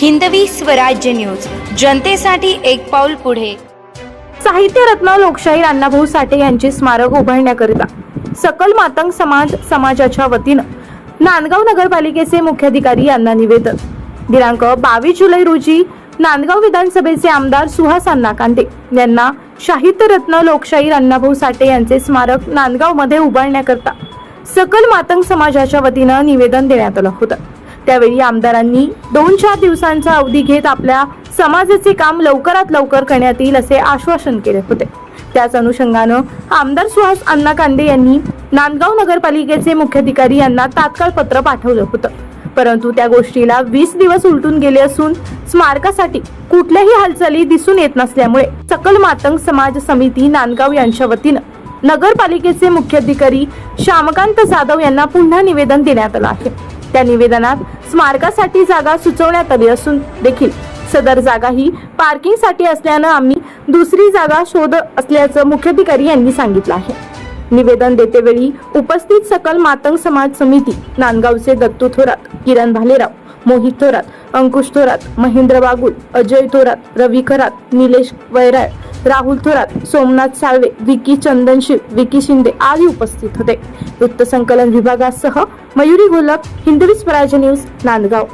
Hindavi Swarajya news. जनतेसाठी एक पाऊल पुढे. साहित्यरत्न लोकशाहीर अण्णाभाऊ साठे यांचे स्मारक उभारण्याकरिता सकल मातंग समाज समाजाच्या वतीनं नांदगाव नगरपालिकेचे मुख्याधिकारी यांना निवेदन. दिनांक बावीस जुलै रोजी नांदगाव विधानसभेचे आमदार सुहास अण्णा कांदे यांना साहित्यरत्न लोकशाहीर अण्णाभाऊ साठे यांचे स्मारक नांदगावमध्ये उभारण्याकरता सकल मातंग समाजाच्या वतीनं निवेदन देण्यात आलं होतं. त्यावेळी आमदारांनी दोन चार दिवसांचा अवधी घेत आपल्या समाजाचे काम लवकरात लवकर करण्यात येईल असे आश्वासन केले होते. त्याच अनुषंगानं आमदार सुहास अण्णा कांदे यांनी नांदगाव नगरपालिकेचे मुख्याधिकारी यांना तात्काळ पत्र पाठवलं होतं. परंतु त्या गोष्टीला वीस दिवस उलटून गेले असून स्मारकासाठी कुठल्याही हालचाली दिसून येत नसल्यामुळे सकल मातंग समाज समिती नांदगाव यांच्या वतीनं नगरपालिकेचे मुख्याधिकारी श्यामकांत जाधव यांना पुन्हा निवेदन देण्यात आलं आहे. त्या निवेदनात स्मारकासाठी जागा सुचवण्यात आली असून देखील सदर जागा ही पार्किंगसाठी असल्यानं आम्ही दुसरी जागा शोध असल्याचं मुख्याधिकारी यांनी सांगितलं आहे. निवेदन देतेवेळी उपस्थित सकल मातंग समाज समिती नांदगावचे दत्तू थोरात किरण भालेराव मोहित थोरात अंकुश थोरात महेंद्र बागुल अजय थोरात रवी खरात निलेश वैराळ राहुल थोरात सोमनाथ साळवे विकी चंदनशिव विकी शिंदे आदी उपस्थित होते. वृत्त संकलन विभागासह मयुरी घोलप हिंदवी स्वराज्य न्यूज नांदगाव.